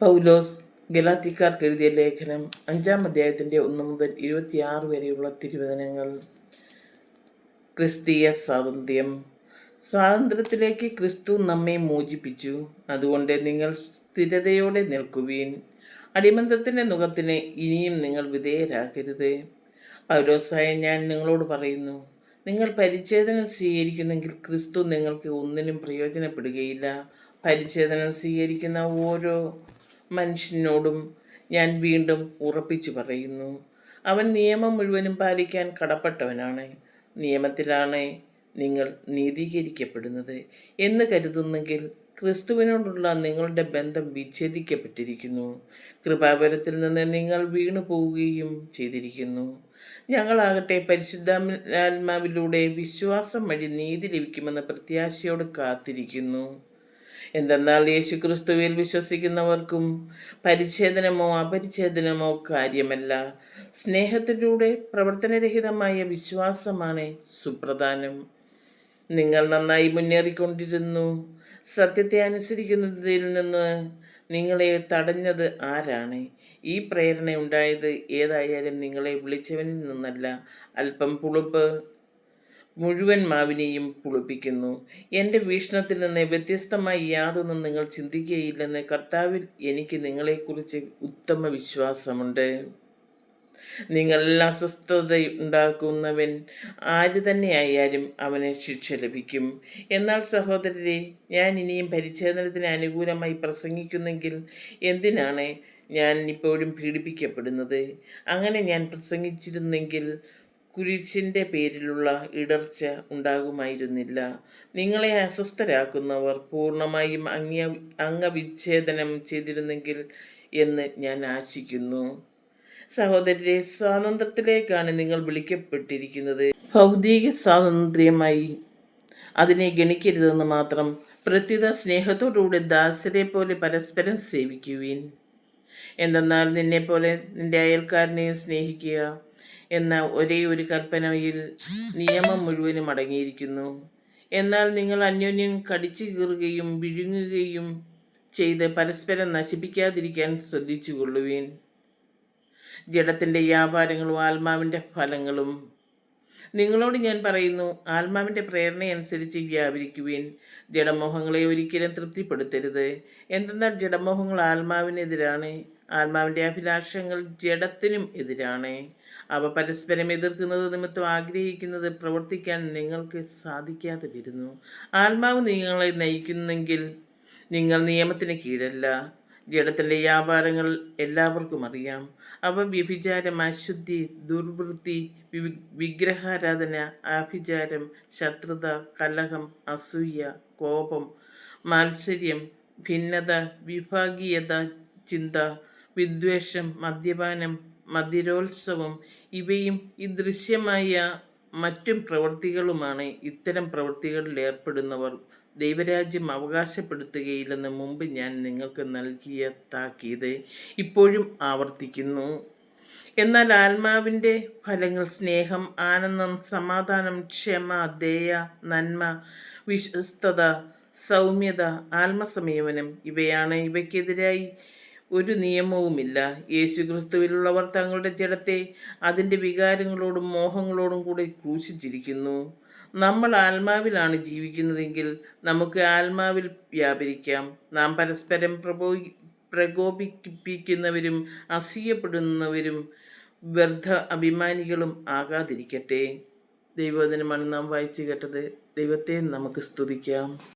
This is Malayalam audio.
പൗലോസ് ഗലാത്തിക്കാർക്ക് എഴുതിയ ലേഖനം അഞ്ചാം അധ്യായത്തിന്റെ ഒന്ന് മുതൽ ഇരുപത്തിയാറ് വരെയുള്ള തിരുവചനങ്ങൾ. ക്രിസ്തീയ സ്വാതന്ത്ര്യം. സ്വാതന്ത്ര്യത്തിലേക്ക് ക്രിസ്തു നമ്മെ മോചിപ്പിച്ചു. അതുകൊണ്ട് നിങ്ങൾ സ്ഥിരതയോടെ നിൽക്കുവീൻ. അടിമന്തത്തിന്റെ മുഖത്തിന് ഇനിയും നിങ്ങൾ വിധേയരാകരുത്. പൗലോസായ ഞാൻ നിങ്ങളോട് പറയുന്നു നിങ്ങൾ പരിച്ഛേദനം സ്വീകരിക്കുന്നെങ്കിൽ ക്രിസ്തു നിങ്ങൾക്ക് ഒന്നിനും പ്രയോജനപ്പെടുകയില്ല. പരിച്ഛേദനം സ്വീകരിക്കുന്ന ഓരോ മനുഷ്യനോടും ഞാൻ വീണ്ടും ഉറപ്പിച്ചു പറയുന്നു. അവൻ നിയമം മുഴുവനും പാലിക്കാൻ കടപ്പെട്ടവനാണ്. നിയമത്തിലാണ് നിങ്ങൾ നീതീകരിക്കപ്പെടുന്നത് എന്ന് കരുതുന്നെങ്കിൽ ക്രിസ്തുവിനോടുള്ള നിങ്ങളുടെ ബന്ധം വിച്ഛേദിക്കപ്പെട്ടിരിക്കുന്നു. കൃപാപരത്തിൽ നിന്ന് നിങ്ങൾ വീണു പോവുകയും ചെയ്തിരിക്കുന്നു. ഞങ്ങളാകട്ടെ പരിശുദ്ധാത്മാവിലൂടെ വിശ്വാസം വഴി നീതി ലഭിക്കുമെന്ന പ്രത്യാശയോട് കാത്തിരിക്കുന്നു. എന്തെന്നാൽ യേശുക്രിസ്തുവിൽ വിശ്വസിക്കുന്നവർക്കും പരിച്ഛേദനമോ അപരിച്ഛേദനമോ കാര്യമല്ല. സ്നേഹത്തിലൂടെ പ്രവർത്തനരഹിതമായ വിശ്വാസമാണ് സുപ്രധാനം. നിങ്ങൾ നന്നായി മുന്നേറിക്കൊണ്ടിരുന്നു. സത്യത്തെ അനുസരിക്കുന്നതിൽ നിന്ന് നിങ്ങളെ തടഞ്ഞത് ആരാണ്? ഈ പ്രേരണ ഉണ്ടായത് ഏതായാലും നിങ്ങളെ വിളിച്ചവനിൽ നിന്നല്ല. അല്പം പുളിപ്പ് മുഴുവൻ മാവിനെയും പുളിപ്പിക്കുന്നു. എന്റെ വീക്ഷണത്തിൽ നിന്ന് വ്യത്യസ്തമായി യാതൊന്നും നിങ്ങൾ ചിന്തിക്കുകയില്ലെന്ന് കർത്താവിൽ എനിക്ക് നിങ്ങളെക്കുറിച്ച് ഉത്തമ വിശ്വാസമുണ്ട്. നിങ്ങൾ അസ്വസ്ഥത ഉണ്ടാക്കുന്നവൻ ആര് തന്നെയായാലും അവന് ശിക്ഷ ലഭിക്കും. എന്നാൽ സഹോദരരെ ഞാൻ ഇനിയും പരിച്ഛേദനത്തിന് അനുകൂലമായി പ്രസംഗിക്കുന്നെങ്കിൽ എന്തിനാണ് ഞാൻ ഇപ്പോഴും പീഡിപ്പിക്കപ്പെടുന്നത്? അങ്ങനെ ഞാൻ പ്രസംഗിച്ചിരുന്നെങ്കിൽ കുരിശിന്റെ പേരിലുള്ള ഇടർച്ച ഉണ്ടാകുമായിരുന്നില്ല. നിങ്ങളെ അസ്വസ്ഥരാക്കുന്നവർ പൂർണമായും അംഗ അംഗവിച്ഛേദനം ചെയ്തിരുന്നെങ്കിൽ എന്ന് ഞാൻ ആശിക്കുന്നു. സഹോദരരെ സ്വാതന്ത്ര്യത്തിലേക്കാണ് നിങ്ങൾ വിളിക്കപ്പെട്ടിരിക്കുന്നത്. ഭൗതിക സ്വാതന്ത്ര്യമായി അതിനെ ഗണിക്കരുതെന്ന് മാത്രം പ്രത്യുത സ്നേഹത്തോടുകൂടി ദാസരെ പോലെ പരസ്പരം സേവിക്കുവീൻ. എന്തെന്നാൽ നിന്നെപ്പോലെ നിന്റെ അയൽക്കാരനെ സ്നേഹിക്കുക എന്ന ഒരേ ഒരു കൽപ്പനയിൽ നിയമം മുഴുവനും അടങ്ങിയിരിക്കുന്നു. എന്നാൽ നിങ്ങൾ അന്യോന്യം കടിച്ചു കീറുകയും വിഴുങ്ങുകയും ചെയ്ത് പരസ്പരം നശിപ്പിക്കാതിരിക്കാൻ ശ്രദ്ധിച്ചുകൊള്ളുവീൻ. ജഡത്തിന്റെ വ്യാപാരങ്ങളും ആത്മാവിന്റെ ഫലങ്ങളും. നിങ്ങളോട് ഞാൻ പറയുന്നു ആത്മാവിന്റെ പ്രേരണയനുസരിച്ച് വ്യാപരിക്കുവീൻ. ജഡമോഹങ്ങളെ ഒരിക്കലും തൃപ്തിപ്പെടുത്തരുത്. എന്തെന്നാൽ ജഡമോഹങ്ങൾ ആത്മാവിനെതിരാണ്. ആത്മാവിന്റെ അഭിലാഷങ്ങൾ ജഡത്തിനും എതിരാണ്. അവ പരസ്പരം എതിർക്കുന്നത് നിമിത്തം ആഗ്രഹിക്കുന്നത് പ്രവർത്തിക്കാൻ നിങ്ങൾക്ക് സാധിക്കാതെ വരുന്നു. ആത്മാവ് നിങ്ങളെ നയിക്കുന്നെങ്കിൽ നിങ്ങൾ നിയമത്തിന് കീഴല്ല. ജഡത്തിന്റെ വ്യാപാരങ്ങൾ എല്ലാവർക്കും അറിയാം. അവ വ്യഭിചാരം അശുദ്ധി ദുർവൃത്തി വിഗ്രഹാരാധന ആഭിചാരം ശത്രുത കലഹം അസൂയ കോപം മാത്സര്യം ഭിന്നത വിഭാഗീയത ചിന്ത വിദ്വേഷം മദ്യപാനം മതിരോത്സവം ഇവയും ഈ ദൃശ്യമായ മറ്റും പ്രവൃത്തികളുമാണ് ഇത്തരം പ്രവൃത്തികളിൽ ഏർപ്പെടുന്നവർ. ദൈവരാജ്യം അവകാശപ്പെടുത്തുകയില്ലെന്ന് മുമ്പ് ഞാൻ നിങ്ങൾക്ക് നൽകിയ താക്കീത് ഇപ്പോഴും ആവർത്തിക്കുന്നു. എന്നാൽ ആത്മാവിന്റെ ഫലങ്ങൾ സ്നേഹം ആനന്ദം സമാധാനം ക്ഷമ ദയ നന്മ വിശ്വസ്തത സൗമ്യത ആത്മസംയമനം ഇവയാണ്. ഇവയ്ക്കെതിരായി ഒരു നിയമവുമില്ല. യേശുക്രിസ്തുവിലുള്ളവർ തങ്ങളുടെ ജഡത്തെ അതിന്റെ വികാരങ്ങളോടും മോഹങ്ങളോടും കൂടെ ക്രൂശിച്ചിരിക്കുന്നു. നമ്മൾ ആത്മാവിലാണ് ജീവിക്കുന്നതെങ്കിൽ നമുക്ക് ആത്മാവിൽ വ്യാപരിക്കാം. നാം പരസ്പരം പ്രബോ പ്രകോപിപ്പിക്കുന്നവരും അസൂയപ്പെടുന്നവരും വ്യർത്ഥ അഭിമാനികളും ആകാതിരിക്കട്ടെ. ദൈവദിനമാണ് നാം വായിച്ചു കേട്ടത്. ദൈവത്തെ നമുക്ക് സ്തുതിക്കാം.